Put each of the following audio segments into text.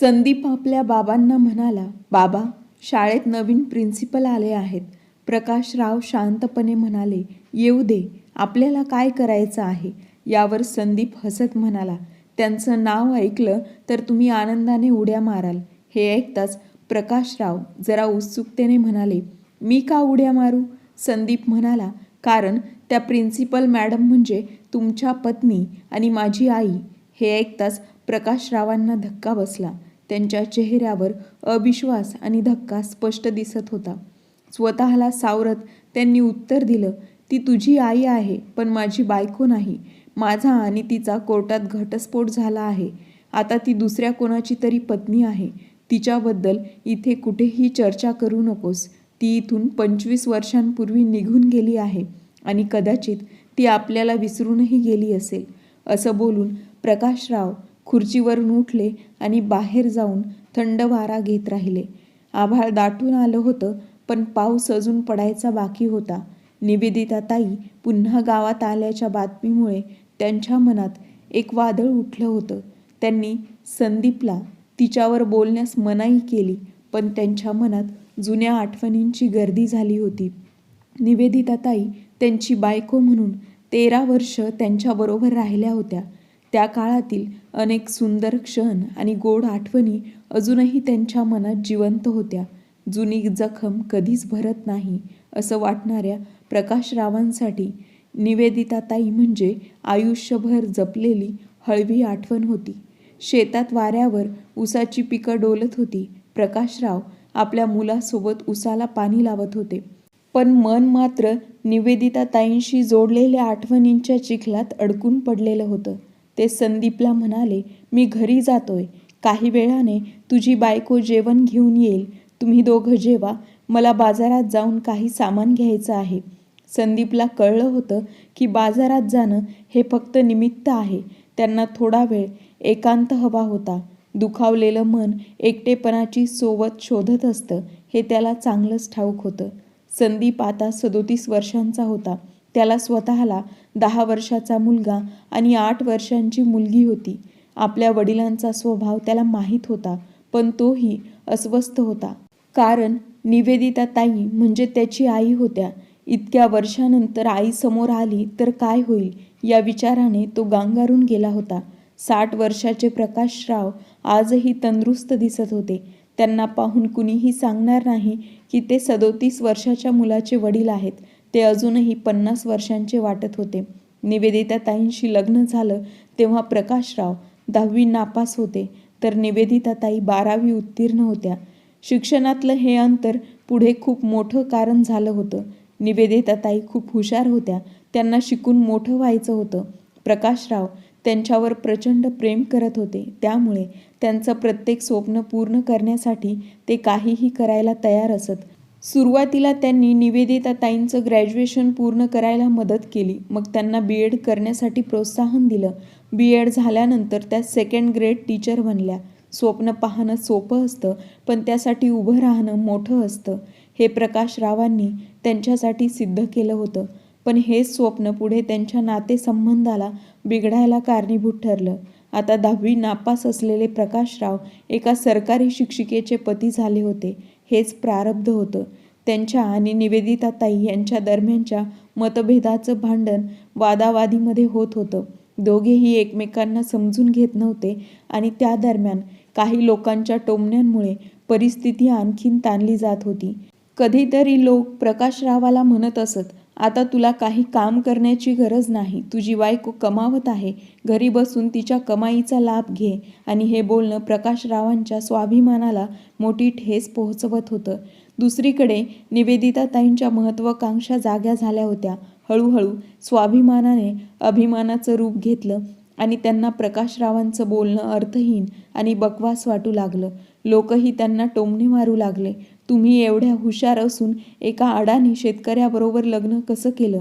संदीप आपल्या बाबांना म्हणाला बाबा शाळेत नवीन प्रिन्सिपल आले आहेत. प्रकाशराव शांतपणे म्हणाले येऊ दे आपल्याला काय करायचं आहे? यावर संदीप हसत म्हणाला त्यांचं नाव ऐकलं तर तुम्ही आनंदाने उड्या माराल. हे ऐकताच प्रकाशराव जरा उत्सुकतेने म्हणाले मी का उड्या मारू? संदीप म्हणाला कारण त्या प्रिन्सिपल मॅडम म्हणजे तुमच्या पत्नी आणि माझी आई. हे ऐकताच प्रकाशरावांना धक्का बसला. त्यांच्या चेहऱ्यावर अविश्वास आणि धक्का स्पष्ट दिसत होता. स्वतःला सावरत त्यांनी उत्तर दिलं ती तुझी आई आहे पण माझी बायको नाही. माझा आणि तिचा कोर्टात घटस्फोट झाला आहे. आता ती दुसऱ्या कोणाची तरी पत्नी आहे. तिच्याबद्दल इथे कुठेही चर्चा करू नकोस. ती इथून पंचवीस वर्षांपूर्वी निघून गेली आहे आणि कदाचित ती आपल्याला विसरूनही गेली असेल. असं बोलून प्रकाशराव खुर्चीवरून उठले आणि बाहेर जाऊन थंड वारा घेत राहिले. आभाळ दाटून आलं होतं पण पाऊस अजून पडायचा बाकी होता. निवेदिता ताई पुन्हा गावात आल्याच्या बातमीमुळे त्यांच्या मनात एक वादळ उठलं होतं. त्यांनी संदीपला तिच्यावर बोलण्यास मनाई केली पण त्यांच्या मनात जुन्या आठवणींची गर्दी झाली होती. निवेदिता ताई त्यांची बायको म्हणून तेरा वर्ष त्यांच्याबरोबर राहिल्या होत्या. त्या काळातील अनेक सुंदर क्षण आणि गोड आठवणी अजूनही त्यांच्या मनात जिवंत होत्या. जुनी जखम कधीच भरत नाही असं वाटणाऱ्या प्रकाशरावांसाठी निवेदिताताई म्हणजे आयुष्यभर जपलेली हळवी आठवण होती. शेतात वाऱ्यावर उसाची पिकं डोलत होती. प्रकाशराव आपल्या मुलासोबत उसाला पाणी लावत होते. पण मन मात्र निवेदिताताईंशी जोडलेल्या आठवणींच्या चिखलात अडकून पडलेलं होतं. ते संदीपला म्हणाले मी घरी जातोय. काही वेळाने तुझी बायको जेवण घेऊन येईल. तुम्ही दोघं जेवा. मला बाजारात जाऊन काही सामान घ्यायचं आहे. संदीपला कळलं होतं की बाजारात जाणं हे फक्त निमित्त आहे. त्यांना थोडा वेळ एकांत हवा होता. दुखावलेलं मन एकटेपणाची सोबत शोधत असतं हे त्याला चांगलंच ठाऊक होतं. संदीप आता सदोतीस वर्षांचा होता. त्याला स्वतःला दहा वर्षाचा मुलगा आणि आठ वर्षांची मुलगी होती. आपल्या वडिलांचा स्वभाव त्याला माहीत होता पण तोही अस्वस्थ होता. कारण निवेदिता ताई म्हणजे त्याची आई होत्या. इतक्या वर्षानंतर आई समोर आली तर काय होईल या विचाराने तो गांगारून गेला होता. साठ वर्षाचे प्रकाशराव आजही तंदुरुस्त दिसत होते. त्यांना पाहून कुणीही सांगणार नाही की ते सदोतीस वर्षाच्या मुलाचे वडील आहेत. ते अजूनही पन्नास वर्षांचे वाटत होते. निवेदिता ताईंशी लग्न झालं तेव्हा प्रकाशराव दहावी नापास होते तर निवेदिता ताई बारावी उत्तीर्ण होत्या. शिक्षणातलं हे अंतर पुढे खूप मोठं कारण झालं होतं. निवेदिता ताई खूप हुशार होत्या त्यांना शिकून मोठं व्हायचं होतं. प्रकाशराव त्यांच्यावर प्रचंड प्रेम करत होते त्यामुळे त्यांचं प्रत्येक स्वप्न पूर्ण करण्यासाठी ते काहीही करायला तयार असत. सुरुवातीला त्यांनी निवेदिता ताईंचं ग्रॅज्युएशन पूर्ण करायला मदत केली. मग त्यांना बी एड करण्यासाठी प्रोत्साहन दिलं. बी एड झाल्यानंतर त्या सेकंड ग्रेड टीचर बनल्या. स्वप्न पाहणं सोपं असतं पण त्यासाठी उभं राहणं मोठं असतं. हे प्रकाश रावांनी त्यांच्यासाठी सिद्ध केलं होतं. पण हेच स्वप्न पुढे त्यांच्या नातेसंबंधाला बिघडायला कारणीभूत ठरलं. आता दहावी नापास असलेले प्रकाशराव एका सरकारी शिक्षिकेचे पती झाले होते. हेच प्रारब्ध होतं. त्यांच्या आणि निवेदिता ताई यांच्या दरम्यानच्या मतभेदाचं भांडण वादावादीमध्ये होत होतं. दोघेही एकमेकांना समजून घेत नव्हते आणि त्या दरम्यान काही लोकांच्या टोमण्यांमुळे परिस्थिती आणखीन ताणली जात होती. कधीतरी लोक प्रकाशरावाला म्हणत असत आता तुला काही काम करण्याची गरज नाही. तुझी बायको कमावत आहे. घरी बसून तिच्या कमाईचा लाभ घे. आणि हे बोलणं प्रकाशरावांच्या स्वाभिमानाला मोठी ठेस पोहोचवत होतं. दुसरीकडे निवेदिता ताईंच्या महत्त्वाकांक्षा जाग्या झाल्या होत्या. हळूहळू स्वाभिमानाने अभिमानाचं रूप घेतलं आणि त्यांना प्रकाशरावांचं बोलणं अर्थहीन आणि बकवास वाटू लागलं. लोकही त्यांना टोमणे मारू लागले. तुम्ही एवढ्या हुशार असून एका अडाणी शेतकऱ्याबरोबर लग्न कसं केलं?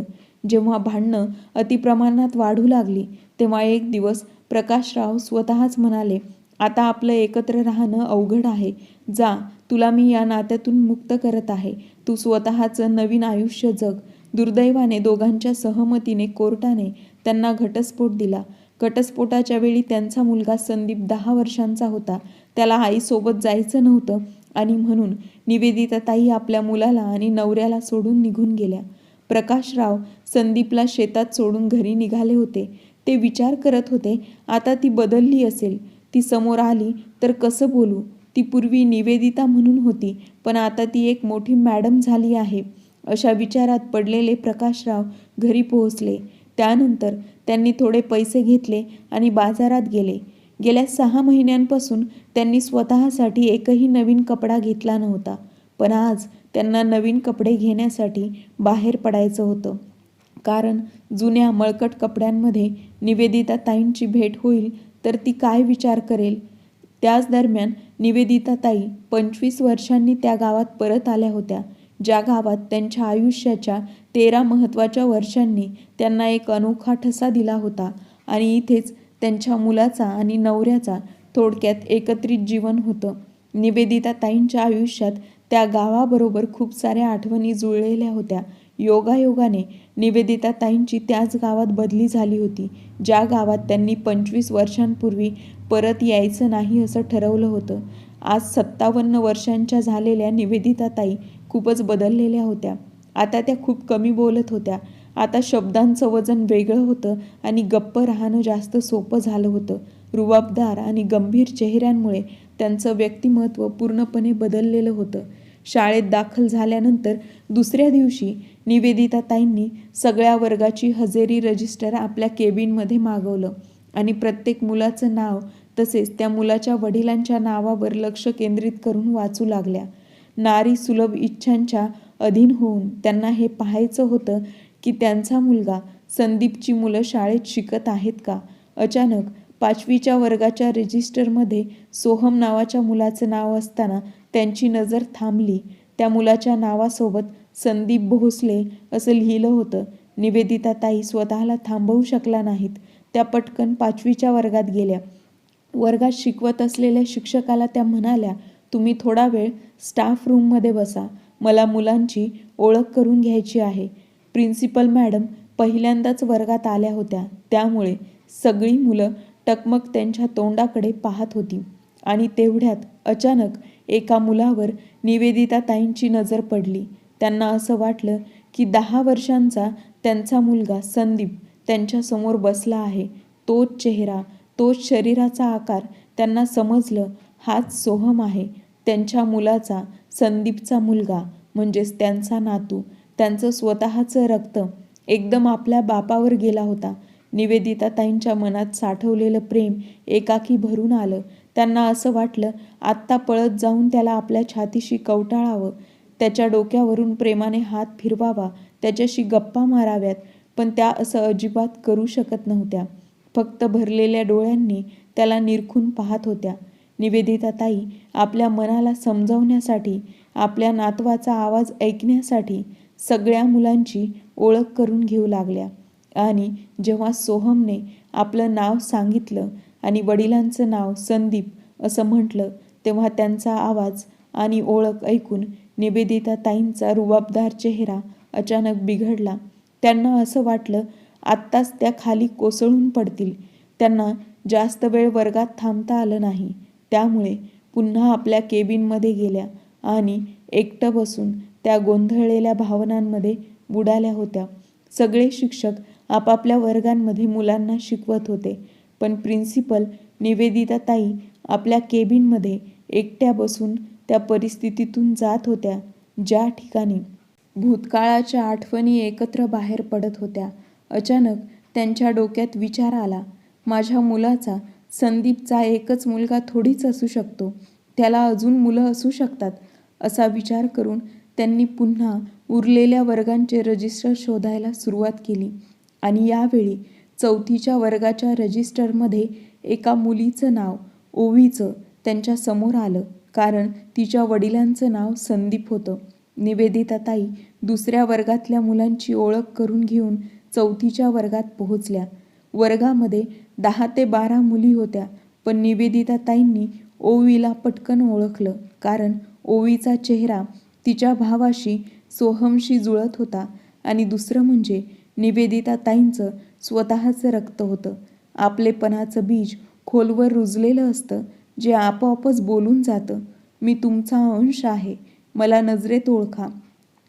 जेव्हा भांडणं अतिप्रमाणात वाढू लागली तेव्हा एक दिवस प्रकाशराव स्वतःच म्हणाले आता आपलं एकत्र राहणं अवघड आहे. जा तुला मी या नात्यातून मुक्त करत आहे. तू स्वतःचं नवीन आयुष्य जग. दुर्दैवाने दोघांच्या सहमतीने कोर्टाने त्यांना घटस्फोट दिला. घटस्फोटाच्या वेळी त्यांचा मुलगा संदीप दहा वर्षांचा होता. त्याला आईसोबत जायचं नव्हतं. आणि म्हणून निवेदिता ताई आपल्या मुलाला आणि नवऱ्याला सोडून निघून गेल्या. प्रकाशराव संदीपला शेतात सोडून घरी निघाले होते. ते विचार करत होते आता ती बदलली असेल. ती समोर आली तर कसं बोलू? ती पूर्वी निवेदिता म्हणून होती पण आता ती एक मोठी मॅडम झाली आहे. अशा विचारात पडलेले प्रकाशराव घरी पोहोचले. त्यानंतर त्यांनी थोडे पैसे घेतले आणि बाजारात गेले. गेल्या सहा महिन्यांपासून त्यांनी स्वतःसाठी एकही नवीन कपडा घेतला नव्हता पण आज त्यांना नवीन कपडे घेण्यासाठी बाहेर पडायचं होतं. कारण जुन्या मळकट कपड्यांमध्ये निवेदिता ताईंची भेट होईल तर ती काय विचार करेल? त्याच दरम्यान निवेदिता ताई पंचवीस वर्षांनी त्या गावात परत आल्या होत्या ज्या गावात त्यांच्या आयुष्याच्या तेरा महत्त्वाच्या वर्षांनी त्यांना एक अनोखा ठसा दिला होता आणि इथेच त्यांच्या मुलाचा आणि नवऱ्याचा थोडक्यात एकत्रित जीवन होतं. निवेदिता ताईंच्या आयुष्यात त्या गावाबरोबर खूप साऱ्या आठवणी जुळलेल्या होत्या. योगायोगाने निवेदिता ताईंची त्याच गावात बदली झाली होती ज्या गावात त्यांनी पंचवीस वर्षांपूर्वी परत यायचं नाही असं ठरवलं होतं. आज सत्तावन्न वर्षांच्या झालेल्या निवेदिता ताई खूपच बदललेल्या होत्या. आता त्या खूप कमी बोलत होत्या. आता शब्दांचं वजन वेगळं होतं आणि गप्प राहणं जास्त सोपं झालं होतं. रुबाबदार आणि गंभीर चेहऱ्यांमुळे त्यांचं व्यक्तिमत्व पूर्णपणे बदललेलं होतं. शाळेत दाखल झाल्यानंतर दुसऱ्या दिवशी निवेदिता ताईंनी सगळ्या वर्गाची हजेरी रजिस्टर आपल्या केबिनमध्ये मागवलं आणि प्रत्येक मुलाचं नाव तसेच त्या मुलाच्या वडिलांच्या नावावर लक्ष केंद्रित करून वाचू लागल्या. नारी सुलभ इच्छांच्या अधीन होऊन त्यांना हे पाहायचं होतं की त्यांचा मुलगा संदीपची मुलं शाळेत शिकत आहेत का? अचानक पाचवीच्या वर्गाच्या रजिस्टरमध्ये सोहम नावाच्या मुलाचं नाव असताना त्यांची नजर थांबली. त्या मुलाच्या नावासोबत संदीप भोसले असं लिहिलं होतं. निवेदिता ताई स्वतःला थांबवू शकला नाहीत. त्या पटकन पाचवीच्या वर्गात गेल्या. वर्गात शिकवत असलेल्या शिक्षकाला त्या म्हणाल्या तुम्ही थोडा वेळ स्टाफ रूममध्ये बसा. मला मुलांची ओळख करून घ्यायची आहे. प्रिन्सिपल मॅडम पहिल्यांदाच वर्गात आल्या होत्या. त्यामुळे सगळी मुलं टकमक त्यांच्या तोंडाकडे पाहत होती. आणि तेवढ्यात अचानक एका मुलावर निवेदिता ताईंची नजर पडली. त्यांना असं वाटलं की दहा वर्षांचा त्यांचा मुलगा संदीप त्यांच्यासमोर बसला आहे. तोच चेहरा तोच शरीराचा आकार त्यांना समजलं हाच सोहम आहे. त्यांच्या मुलाचा संदीपचा मुलगा म्हणजेच त्यांचा नातू त्यांचं स्वतःचं रक्त एकदम आपल्या बापावर गेला होता. निवेदिता ताईंच्या मनात साठवलेलं प्रेम एकाकी भरून आलं. त्यांना असं वाटलं आत्ता पळत जाऊन त्याला आपल्या छातीशी कवटाळावं. त्याच्या डोक्यावरून प्रेमाने हात फिरवावा त्याच्याशी गप्पा माराव्यात पण त्या असं अजिबात करू शकत नव्हत्या. फक्त भरलेल्या डोळ्यांनी त्याला निरखून पाहत होत्या. निवेदिता ताई आपल्या मनाला समजावण्यासाठी आपल्या नातवाचा आवाज ऐकण्यासाठी सगळ्या मुलांची ओळख करून घेऊ लागल्या. आणि जेव्हा सोहमने आपलं नाव सांगितलं आणि वडिलांचं नाव संदीप असं म्हटलं तेव्हा त्यांचा आवाज आणि ओळख ऐकून निवेदिता ताईंचा रुबाबदार चेहरा अचानक बिघडला. त्यांना असं वाटलं आत्ताच त्या खाली कोसळून पडतील. त्यांना जास्त वेळ वर्गात थांबता आलं नाही. त्यामुळे पुन्हा आपल्या केबिनमध्ये गेल्या आणि एकटं बसून त्या गोंधळलेल्या भावनांमध्ये बुडाल्या होत्या. सगळे शिक्षक आपापल्या वर्गांमध्ये मुलांना शिकवत होते. पण प्रिन्सिपल निवेदिता ताई आपल्या केबिनमध्ये एकट्या बसून त्या परिस्थितीतून जात होत्या ज्या ठिकाणी भूतकाळाच्या आठवणी एकत्र बाहेर पडत होत्या. अचानक त्यांच्या डोक्यात विचार आला माझ्या मुलाचा संदीपचा एकच मुलगा थोडीच असू शकतो. त्याला अजून मुलं असू शकतात? असा विचार करून त्यांनी पुन्हा उरलेल्या वर्गांचे रजिस्टर शोधायला सुरुवात केली. आणि यावेळी चौथीच्या वर्गाच्या रजिस्टरमध्ये एका मुलीचं नाव ओवीचं त्यांच्यासमोर आलं. कारण तिच्या वडिलांचं नाव संदीप होतं. निवेदिता ताई दुसऱ्या वर्गातल्या मुलांची ओळख करून घेऊन चौथीच्या वर्गात पोहोचल्या. वर्गामध्ये दहा ते बारा मुली होत्या पण निवेदिता ताईंनी ओवीला पटकन ओळखलं. कारण ओवीचा चेहरा तिच्या भावाशी सोहमशी जुळत होता आणि दुसरं म्हणजे निवेदिता ताईंचं स्वतःचं रक्त होतं. आपलेपणाचं बीज खोलवर रुजलेलं असतं जे आपोआपच बोलून जातं. मी तुमचा अंश आहे मला नजरेत ओळखा.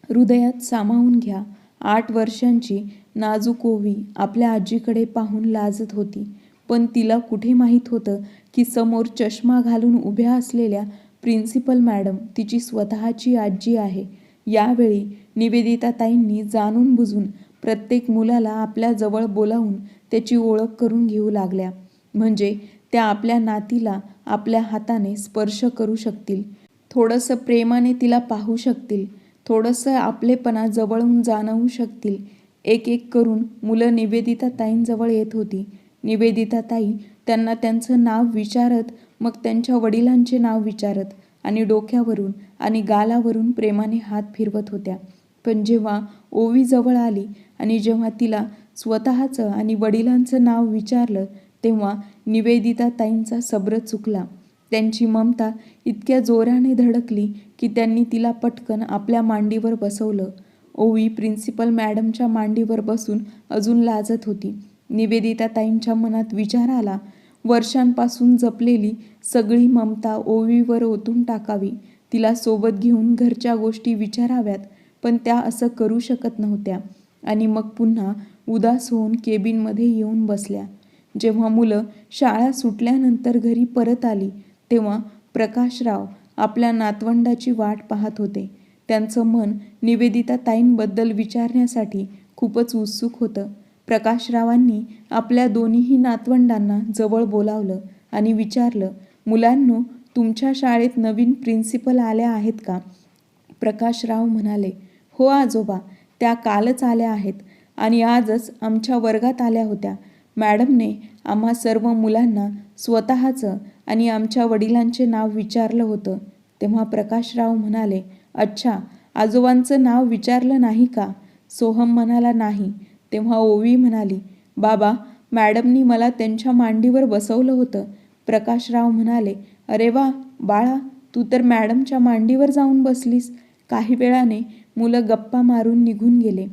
हृदयात सामावून घ्या. आठ वर्षांची नाजूक ओवी आपल्या आजीकडे पाहून लाजत होती. पण तिला कुठे माहीत होतं की समोर चष्मा घालून उभ्या असलेल्या प्रिन्सिपल मॅडम तिची स्वतःची आजी आहे. यावेळी निवेदिताताईंनी जाणून बुजून प्रत्येक मुलाला आपल्या जवळ बोलावून त्याची ओळख करून घेऊ लागल्या. म्हणजे त्या आपल्या नातीला आपल्या हाताने स्पर्श करू शकतील. थोडंसं प्रेमाने तिला पाहू शकतील. थोडंसं आपलेपणा जवळून जाणवू शकतील. एक एक करून मुलं निवेदिता ताईंजवळ येत होती. निवेदिता ताई त्यांना त्यांचं नाव विचारत मग त्यांच्या वडिलांचे नाव विचारत आणि डोक्यावरून आणि गालावरून प्रेमाने हात फिरवत होत्या. पण जेव्हा ओवी जवळ आली आणि जेव्हा तिला स्वतःचं आणि वडिलांचं नाव विचारलं तेव्हा निवेदिता ताईंचा सब्र चुकला. त्यांची ममता इतक्या जोराने धडकली की त्यांनी तिला पटकन आपल्या मांडीवर बसवलं. ओवी प्रिन्सिपल मॅडमच्या मांडीवर बसून अजून लाजत होती. निवेदिता ताईंच्या मनात विचार आला वर्षांपासून जपलेली सगळी ममता ओवीवर ओतून टाकावी. तिला सोबत घेऊन घरच्या गोष्टी विचाराव्यात पण त्या असं करू शकत नव्हत्या. आणि मग पुन्हा उदास होऊन केबिनमध्ये येऊन बसल्या. जेव्हा मुलं शाळा सुटल्यानंतर घरी परत आली तेव्हा प्रकाशराव आपल्या नातवंडाची वाट पाहत होते. त्यांचं मन निवेदिता ताईंबद्दल विचारण्यासाठी खूपच उत्सुक होतं. प्रकाशरावांनी आपल्या दोन्हीही नातवंडांना जवळ बोलावलं आणि विचारलं मुलांनो तुमच्या शाळेत नवीन प्रिन्सिपल आल्या आहेत का? प्रकाशराव म्हणाले हो आजोबा त्या कालच आल्या आहेत आणि आजच आमच्या वर्गात आल्या होत्या. मॅडमने आम्हा सर्व मुलांना स्वतःचं आणि आमच्या वडिलांचे नाव विचारलं होतं. तेव्हा प्रकाशराव म्हणाले अच्छा आजोबांचं नाव विचारलं नाही का? सोहम म्हणाला नाही. तेव्हा ओवी म्हणाली बाबा मॅडमनी मला त्यांच्या मांडीवर बसवलं होतं. प्रकाशराव म्हणाले अरे वा बाळा तू तर मॅडमच्या मांडीवर जाऊन बसलीस. काही वेळाने मुलं गप्पा मारून निघून गेले.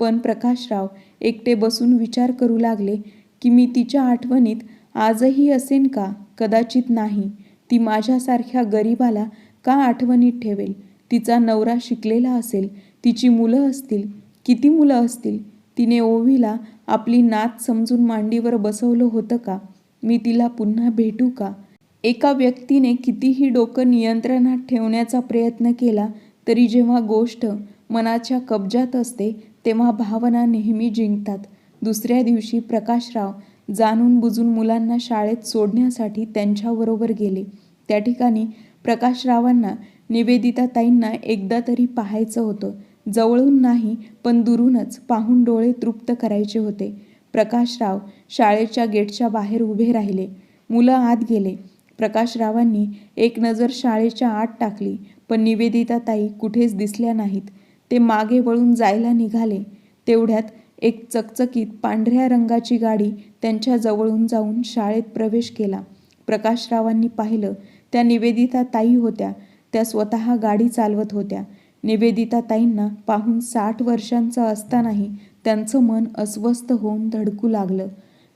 पण प्रकाशराव एकटे बसून विचार करू लागले की मी तिच्या आठवणीत आजही असेन का? कदाचित नाही. ती माझ्यासारख्या गरिबाला का आठवणीत ठेवेल? तिचा नवरा शिकलेला असेल तिची मुलं असतील किती मुलं असतील? तिने ओवीला आपली नात समजून मांडीवर बसवलं होतं का? मी तिला पुन्हा भेटू का? एका व्यक्तीने कितीही डोकं नियंत्रणात ठेवण्याचा प्रयत्न केला तरी जेव्हा गोष्ट मनाच्या कब्जात असते तेव्हा भावना नेहमी जिंकतात. दुसऱ्या दिवशी प्रकाशराव जाणून बुजून मुलांना शाळेत सोडण्यासाठी त्यांच्याबरोबर गेले. त्या ठिकाणी प्रकाशरावांना निवेदिताताईंना एकदा तरी पाहायचं होतं. जवळून नाही पण दुरूनच पाहून डोळे तृप्त करायचे होते. प्रकाशराव शाळेच्या गेटच्या बाहेर उभे राहिले. मुलं आत गेले. प्रकाशरावांनी एक नजर शाळेच्या आत टाकली पण निवेदिता ताई कुठेच दिसल्या नाहीत. ते मागे वळून जायला निघाले. तेवढ्यात एक चकचकीत पांढऱ्या रंगाची गाडी त्यांच्या जवळून जाऊन शाळेत प्रवेश केला. प्रकाशरावांनी पाहिलं त्या निवेदिता ताई होत्या. त्या स्वतः गाडी चालवत होत्या. निवेदिता ताईंना पाहून साठ वर्षांचं असतानाही त्यांचं मन अस्वस्थ होऊन धडकू लागलं.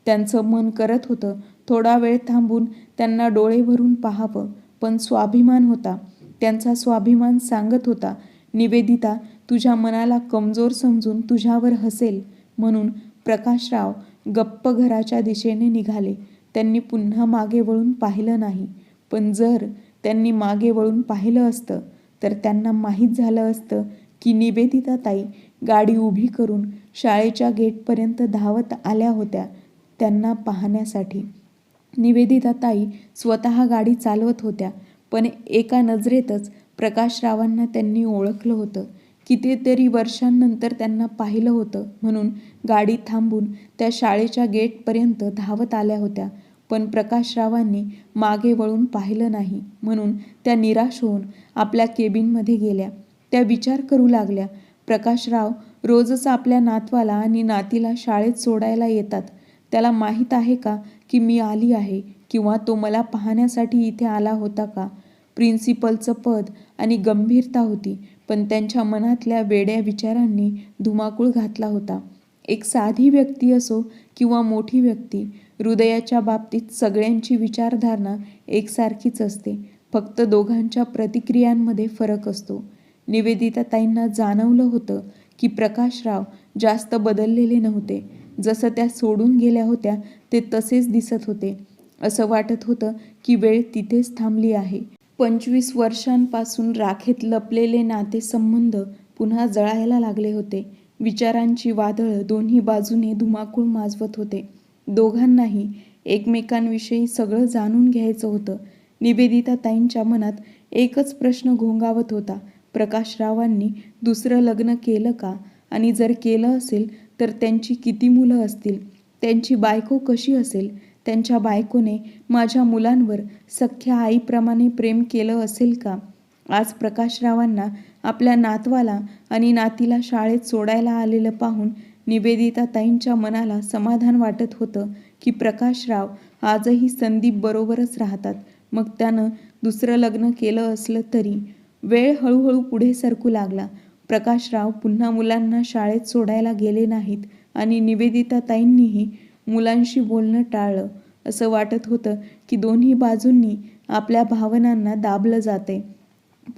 त्यांचं मन करत होतं थोडा वेळ थांबून त्यांना डोळे भरून पाहावं पण स्वाभिमान होता. त्यांचा स्वाभिमान सांगत होता निवेदिता तुझ्या मनाला कमजोर समजून तुझ्यावर हसेल. म्हणून प्रकाशराव गप्प घराच्या दिशेने निघाले. त्यांनी पुन्हा मागे वळून पाहिलं नाही पण जर त्यांनी मागे वळून पाहिलं असतं तर त्यांना माहीत झालं असतं की निवेदिता ताई गाडी उभी करून शाळेच्या गेटपर्यंत धावत आल्या होत्या त्यांना पाहण्यासाठी. निवेदिता ताई स्वतः गाडी चालवत होत्या पण एका नजरेतच प्रकाशरावांना त्यांनी ओळखलं होतं. कितीतरी वर्षांनंतर त्यांना पाहिलं होतं म्हणून गाडी थांबून त्या शाळेच्या गेटपर्यंत धावत आल्या होत्या पण प्रकाशरावांनी मागे वळून पाहिलं नाही म्हणून त्या निराश होऊन आपल्या केबिनमध्ये गेल्या. त्या विचार करू लागल्या. प्रकाशराव रोजच आपल्या नातवाला आणि नातीला शाळेत सोडायला येतात. त्याला माहीत आहे का की मी आली आहे किंवा तो मला पाहण्यासाठी इथे आला होता का? प्रिन्सिपलचं पद आणि गंभीरता होती पण त्यांच्या मनातल्या वेड्या विचारांनी धुमाकूळ घातला होता. एक साधी व्यक्ती असो किंवा मोठी व्यक्ती हृदयाच्या बाबतीत सगळ्यांची विचारधारणा एकसारखीच असते. फक्त दोघांच्या प्रतिक्रियांमध्ये फरक असतो. निवेदिता ताईंना जाणवलं होतं की प्रकाशराव जास्त बदललेले नव्हते. जसं त्या सोडून गेल्या होत्या ते तसेच दिसत होते. असं वाटत होतं की वेळ तिथेच थांबली आहे. पंचवीस वर्षांपासून राखेत लपलेले नातेसंबंध पुन्हा जळायला लागले होते. विचारांची वादळं दोन्ही बाजूने धुमाकूळ माजवत होते. दोघांनाही एकमेकांविषयी सगळं जाणून घ्यायचं होतं. निवेदिता ताईंच्या मनात एकच प्रश्न घोंगावत होता. प्रकाशरावांनी दुसरं लग्न केलं का? आणि जर केलं असेल तर त्यांची किती मुलं असतील? त्यांची बायको कशी असेल? त्यांच्या बायकोने माझ्या मुलांवर सख्या आईप्रमाणे प्रेम केलं असेल का? आज प्रकाशरावांना आपल्या नातवाला आणि नातीला शाळेत सोडायला आलेलं पाहून निवेदिता ताईंच्या मनाला समाधान वाटत होतं की प्रकाशराव आजही संदीप बरोबरच राहतात. मग त्यानं दुसरं लग्न केलं असलं तरी वेळ हळूहळू पुढे सरकू लागला. प्रकाशराव पुन्हा मुलांना शाळेत सोडायला गेले नाहीत आणि निवेदिता ताईंनीही मुलांशी बोलणं टाळलं. असं वाटत होतं की दोन्ही बाजूंनी आपल्या भावनांना दाबलं जाते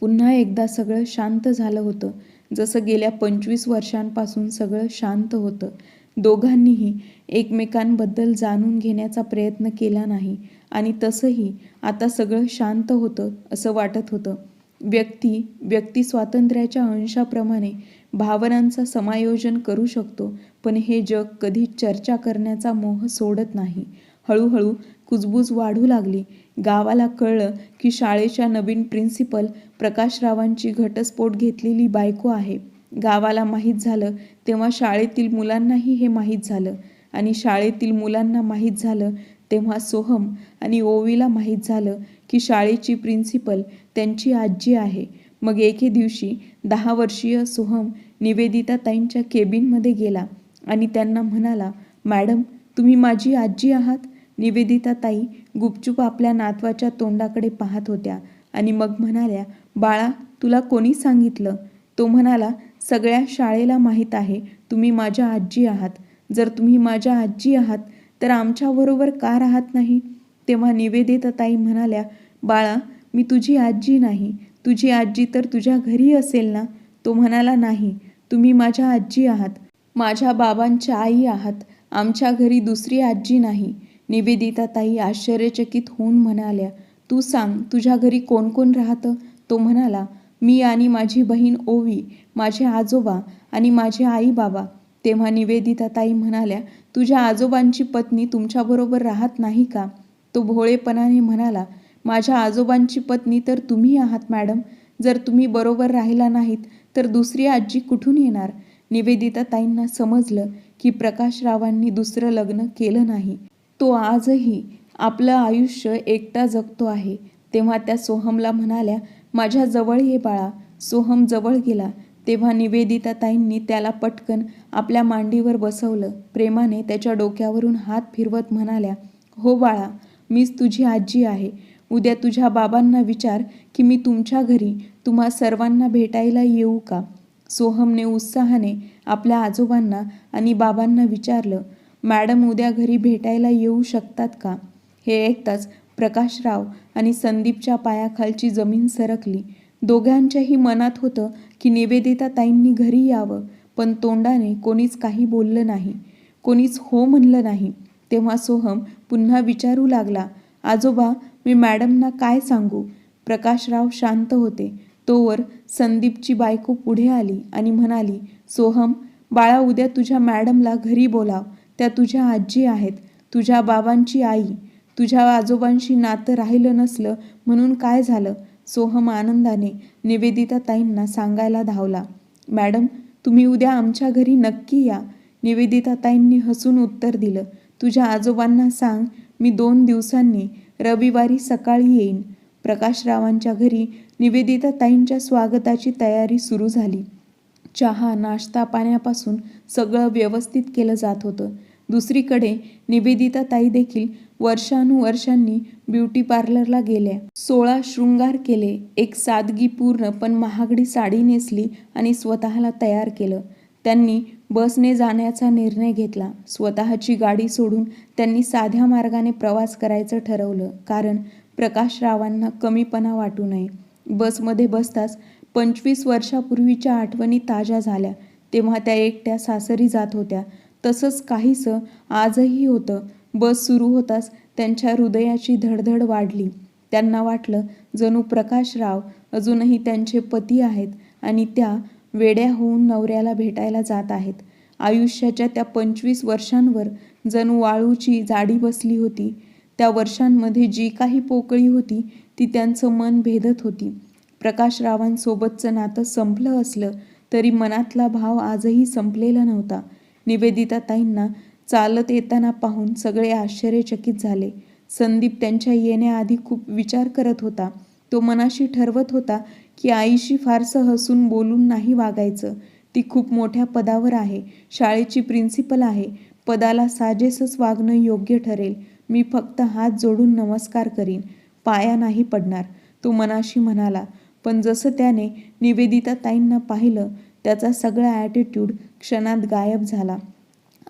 पुन्हा एकदा सगळं शांत झालं होतं. जसं गेल्या पंचवीस वर्षांपासून सगळं शांत होतं. दोघांनीही एकमेकांबद्दल जाणून घेण्याचा प्रयत्न केला नाही आणि तसंही आता सगळं शांत होतं असं वाटत होतं. व्यक्ती व्यक्ती स्वातंत्र्याच्या अंशाप्रमाणे भावनांचं समायोजन करू शकतो पण हे जग कधी चर्चा करण्याचा मोह सोडत नाही. हळूहळू कुजबूज वाढू लागली. गावाला कळलं की शाळेच्या नवीन प्रिन्सिपल प्रकाशरावांची घटस्फोट घेतलेली बायको आहे. गावाला माहीत झालं तेव्हा शाळेतील मुलांनाही हे माहीत झालं. आणि शाळेतील मुलांना माहीत झालं तेव्हा सोहम आणि ओवीला माहीत झालं की शाळेची प्रिन्सिपल त्यांची आजी आहे. मग एके दिवशी दहा वर्षीय सोहम निवेदिता ताईंच्या केबिनमध्ये गेला आणि त्यांना म्हणाला मॅडम तुम्ही माझी आजी आहात? निवेदिता ताई गुपचूप आपल्या नातवाच्या तोंडाकडे पाहत होत्या आणि मग म्हणाल्या बाळा तुला कोणी सांगितलं? तो म्हणाला सगळ्या शाळेला माहीत आहे तुम्ही माझ्या आजी आहात. जर तुम्ही माझ्या आजी आहात तर आमच्याबरोबर का राहत नाही? तेव्हा निवेदिता ताई म्हणाल्या बाळा मी तुझी आजी नाही. तुझी आजी तर तुझ्या घरी असेल ना? तो म्हणाला नाही. तुम्ही माझ्या आजी आहात. माझ्या बाबांच्या आई आहात. आमच्या घरी दुसरी आजी नाही. निवेदिता ताई आश्चर्यचकित होऊन म्हणाल्या तू सांग तुझ्या घरी कोण कोण राहतं? तो म्हणाला मी आणि माझी बहीण ओवी. माझे आजोबा आणि माझे आई बाबा तेव्हा निवेदिता ताई म्हणाल्या तुझ्या आजोबांची पत्नी तुमच्याबरोबर राहत नाही का? तो भोळेपणाने म्हणाला माझ्या आजोबांची पत्नी तर तुम्ही आहात मॅडम. जर तुम्ही बरोबर राहिला नाहीत तर दुसरी आजी कुठून येणार? निवेदिता ताईंना समजलं की प्रकाशरावांनी दुसरं लग्न केलं नाही. तो आजही आपलं आयुष्य एकटा जगतो आहे. तेव्हा त्या सोहमला म्हणाल्या माझ्या जवळ ये बाळा. सोहम जवळ गेला. तेव्हा निवेदिता ताईंनी त्याला पटकन आपल्या मांडीवर बसवलं. प्रेमाने त्याच्या डोक्यावरून हात फिरवत म्हणाल्या हो बाळा मीच तुझी आजी आहे. उद्या तुझ्या बाबांना विचार की मी तुमच्या घरी तुम्हा सर्वांना भेटायला येऊ का? सोहमने उत्साहाने आपल्या आजोबांना आणि बाबांना विचारलं मॅडम उद्या घरी भेटायला येऊ शकतात का? हे ऐकताच प्रकाशराव आणि संदीपच्या पायाखालची जमीन सरकली. दोघांच्याही मनात होतं की निवेदिता ताईंनी घरी यावं पण तोंडाने कोणीच काही बोललं नाही. कोणीच हो म्हणलं नाही. तेव्हा सोहम पुन्हा विचारू लागला आजोबा मी मॅडमना काय सांगू? प्रकाशराव शांत होते. तोवर संदीपची बायको पुढे आली आणि म्हणाली सोहम बाळा उद्या तुझ्या मॅडमला घरी बोलाव. त्या तुझ्या आजी आहेत तुझ्या बाबांची आई. तुझ्या आजोबांशी नातं राहिलं नसलं म्हणून काय झालं? सोहम आनंदाने निवेदिता ताईंना सांगायला धावला मॅडम तुम्ही उद्या आमच्या घरी नक्की या. निवेदिता ताईंनी हसून उत्तर दिलं तुझ्या आजोबांना सांग मी दोन दिवसांनी रविवारी सकाळी येईन. प्रकाशरावांच्या घरी निवेदिता ताईंच्या स्वागताची तयारी सुरू झाली. चहा नाश्ता पाण्यापासून सगळं व्यवस्थित केलं जात होतं. दुसरीकडे निवेदिता ताई देखील वर्षानुवर्षांनी ब्युटी पार्लरला गेल्या. सोळा शृंगार केले एक सादगीपूर्ण पण महागडी साडी नेसली आणि स्वतःला तयार केलं. त्यांनी बसने जाण्याचा निर्णय घेतला. स्वतःची गाडी सोडून त्यांनी साध्या मार्गाने प्रवास करायचं ठरवलं. कारण प्रकाशरावांना कमीपणा वाटू नये. बसमध्ये बसताच पंचवीस वर्षापूर्वीच्या आठवणी ताज्या झाल्या. तेव्हा त्या एकट्या सासरी जात होत्या. तसंच काहीसं आजही होतं. बस सुरू होताच त्यांच्या हृदयाची धडधड वाढली. त्यांना वाटलं जणू प्रकाशराव अजूनही त्यांचे पती आहेत आणि त्या वेड्या होऊन नवऱ्याला भेटायला जात आहेत. आयुष्याच्या त्या पंचवीस वर्षांवर जणू वाळूची जाडी बसली होती. त्या वर्षांमध्ये जी काही पोकळी होती ती त्यांचं मन भेदत होती. प्रकाशरावांसोबतचं नातं संपलं असलं तरी मनातला भाव आजही संपलेला नव्हता. निवेदिताताईंना चालत येताना पाहून सगळे आश्चर्यचकित झाले. संदीप त्यांच्या येण्याआधी खूप विचार करत होता. तो मनाशी ठरवत होता की आईशी फारसं हसून बोलून नाही वागायचं. ती खूप मोठ्या पदावर आहे. शाळेची प्रिन्सिपल आहे. पदाला साजेसच वागणं योग्य ठरेल. मी फक्त हात जोडून नमस्कार करीन. पाया नाही पडणार. तो मनाशी म्हणाला. पण जसं त्याने निवेदिता ताईंना पाहिलं त्याचा सगळा ॲटिट्यूड क्षणात गायब झाला.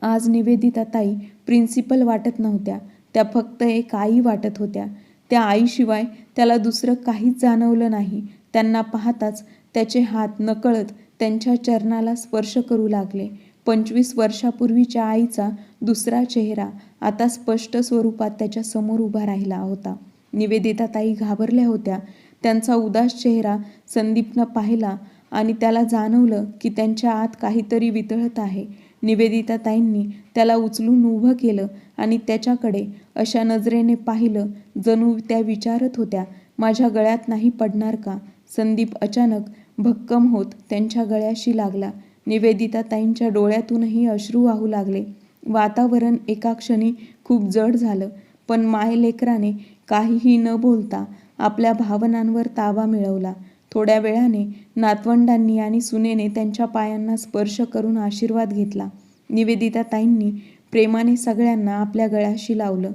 आज निवेदिता ताई प्रिन्सिपल वाटत नव्हत्या. त्या फक्त एक आई वाटत होत्या. त्या आईशिवाय त्याला दुसरं काहीच जाणवलं नाही. त्यांना पाहताच त्याचे हात नकळत त्यांच्या चरणाला स्पर्श करू लागले. पंचवीस वर्षापूर्वीच्या आईचा दुसरा चेहरा आता स्पष्ट स्वरूपात त्याच्यासमोर उभा राहिला होता. निवेदिता ताई घाबरल्या होत्या. त्यांचा उदास चेहरा संदीपनं पाहिला. आणि त्याला जाणवलं की त्यांच्या आत काहीतरी वितळत आहे. निवेदिता ताईंनी त्याला उचलून उभं केलं आणि त्याच्याकडे अशा नजरेने पाहिलं जणू त्या विचारत होत्या माझ्या गळ्यात नाही पडणार का? संदीप अचानक भक्कम होत त्यांच्या गळ्याशी लागला. निवेदिता ताईंच्या डोळ्यातूनही अश्रू वाहू लागले. वातावरण एका क्षणी खूप जड झालं पण मायलेकराने काहीही न बोलता आपल्या भावनांवर ताबा मिळवला. थोड्या वेळाने नातवंडांनी आणि सुनेने त्यांच्या पायांना स्पर्श करून आशीर्वाद घेतला. निवेदिता ताईंनी प्रेमाने सगळ्यांना आपल्या गळ्याशी लावलं.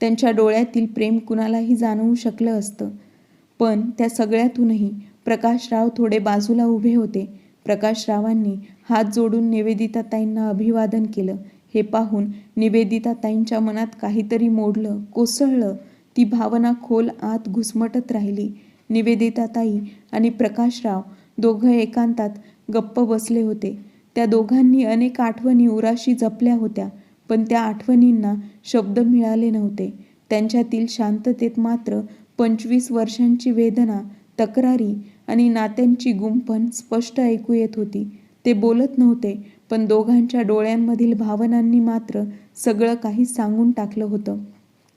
त्यांच्या डोळ्यातील प्रेम कुणालाही जाणवू शकलं असतं. पण त्या सगळ्यातूनही प्रकाशराव थोडे बाजूला उभे होते. प्रकाशरावांनी हात जोडून निवेदिता ताईंना अभिवादन केलं. हे पाहून निवेदिता ताईंच्या मनात काहीतरी मोडलं कोसळलं. ती भावना खोल आत घुसमटत राहिली. निवेदिताताई आणि प्रकाशराव दोघं एकांतात गप्प बसले होते. त्या दोघांनी अनेक आठवणी उराशी जपल्या होत्या पण त्या आठवणींना शब्द मिळाले नव्हते. त्यांच्यातील शांततेत मात्र पंचवीस वर्षांची वेदना तक्रारी आणि नात्यांची गुंफण स्पष्ट ऐकू येत होती. ते बोलत नव्हते पण दोघांच्या डोळ्यांमधील भावनांनी मात्र सगळं काही सांगून टाकलं होतं.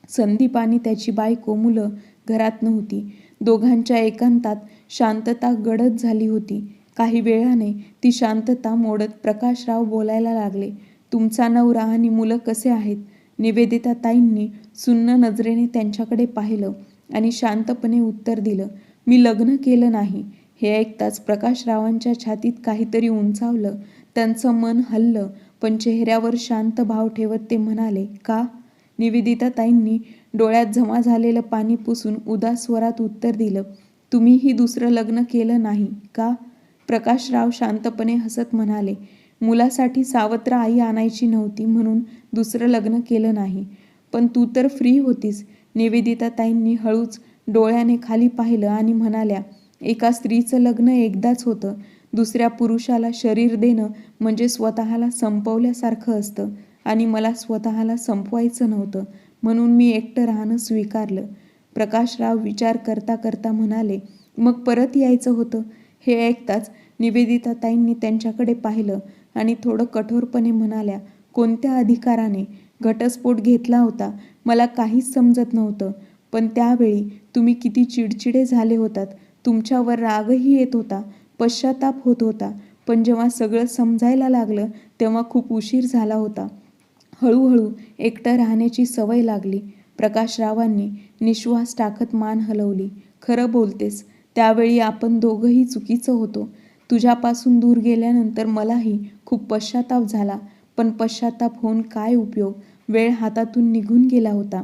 संदीप आणि त्याची बायको मुलं घरात नव्हती. दोघांच्या एकांतात शांतता गडद झाली होती. काही वेळाने ती शांतता मोडत प्रकाशराव बोलायला लागले तुमचा नवरा आणि मुलं कसे आहेत? निवेदिता ताईंनी सुन्न नजरेने त्यांच्याकडे पाहिलं आणि शांतपणे उत्तर दिलं मी लग्न केलं नाही. हे ऐकताच प्रकाशरावांच्या छातीत काहीतरी उंचावलं त्यांचं मन हललं पण चेहऱ्यावर शांत भाव ठेवत ते म्हणाले का? निवेदिता ताईंनी डोळ्यात जमा झालेलं पाणी पुसून उदास स्वरात उत्तर दिलं तुम्हीही दुसरं लग्न केलं नाही का? प्रकाशराव शांतपणे हसत म्हणाले मुलासाठी सावत्र आई आणायची नव्हती म्हणून दुसरं लग्न केलं नाही. पण तू तर फ्री होतीस. निवेदिता ताईंनी हळूच डोळ्याने खाली पाहिलं आणि म्हणाल्या एका स्त्रीचं लग्न एकदाच होतं. दुसऱ्या पुरुषाला शरीर देणं म्हणजे स्वतःला संपवल्यासारखं असतं आणि मला स्वतःला संपवायचं नव्हतं. म्हणून मी एकटं राहणं स्वीकारलं. प्रकाशराव विचार करता करता म्हणाले मग परत यायचं होतं हे ऐकताच निवेदिता ताईंनी त्यांच्याकडे पाहिलं आणि थोडं कठोरपणे म्हणाल्या कोणत्या अधिकाराने? घटस्फोट घेतला होता. मला काहीच समजत नव्हतं. पण त्यावेळी तुम्ही किती चिडचिडे झाले होतात. तुमच्यावर रागही येत होता. पश्चाताप होत होता. पण जेव्हा सगळं समजायला लागलं तेव्हा खूप उशीर झाला होता. हळूहळू एकटं राहण्याची सवय लागली. प्रकाशरावांनी निश्वास टाकत मान हलवली. खरं बोलतेस त्यावेळी आपण दोघंही चुकीचं होतो. तुझ्यापासून दूर गेल्यानंतर मलाही खूप पश्चाताप झाला. पण पश्चाताप होऊन काय उपयोग? वेळ हातातून निघून गेला होता.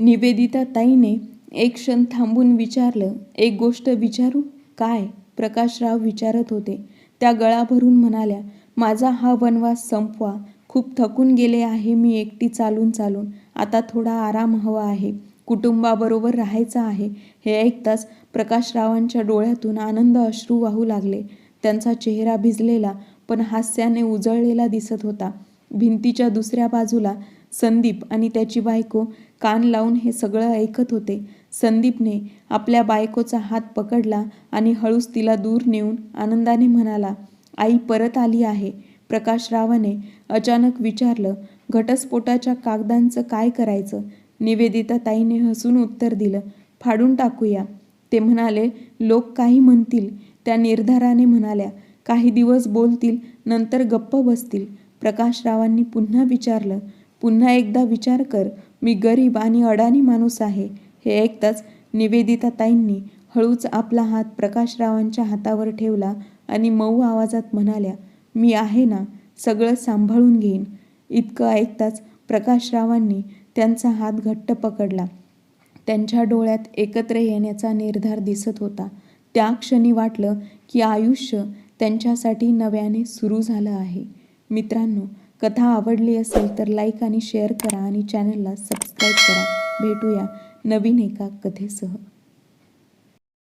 निवेदिता ताईने एक क्षण थांबून विचारलं एक गोष्ट विचारू? काय? प्रकाशराव विचारत होते. त्या गळा भरून म्हणाल्या माझा हा वनवास संपवा. खूप थकून गेले आहे मी एकटी चालून चालून. आता थोडा आराम हवा आहे. कुटुंबाबरोबर राहायचं आहे. हे ऐकताच प्रकाशरावांच्या डोळ्यातून आनंद अश्रू वाहू लागले. त्यांचा चेहरा भिजलेला पण हास्याने उजळलेला दिसत होता. भिंतीच्या दुसऱ्या बाजूला संदीप आणि त्याची बायको कान लावून हे सगळं ऐकत होते. संदीपने आपल्या बायकोचा हात पकडला आणि हळूच तिला दूर नेऊन आनंदाने म्हणाला आई परत आली आहे. प्रकाशरावाने अचानक विचारलं घटस्फोटाच्या कागदांचं काय करायचं? निवेदिता ताईने हसून उत्तर दिलं फाडून टाकूया. ते म्हणाले लोक काही म्हणतील त्या निर्धाराने म्हणाल्या. काही दिवस बोलतील नंतर गप्प बसतील. प्रकाशरावांनी पुन्हा विचारलं पुन्हा एकदा विचार कर मी गरीब आणि अडाणी माणूस आहे. हे ऐकताच निवेदिता ताईंनी हळूच आपला हात प्रकाशरावांच्या हातावर ठेवला आणि मऊ आवाजात म्हणाल्या मी आहे ना सगळं सांभाळून घेईन. इतकं ऐकताच प्रकाशरावांनी त्यांचा हात घट्ट पकडला. त्यांच्या डोळ्यात एकत्र येण्याचा निर्धार दिसत होता. त्या क्षणी वाटलं की आयुष्य त्यांच्यासाठी नव्याने सुरू झालं आहे. मित्रांनो कथा आवडली असेल तर लाईक आणि शेअर करा आणि चॅनलला सबस्क्राईब करा. भेटूया नवीन एका कथेसह.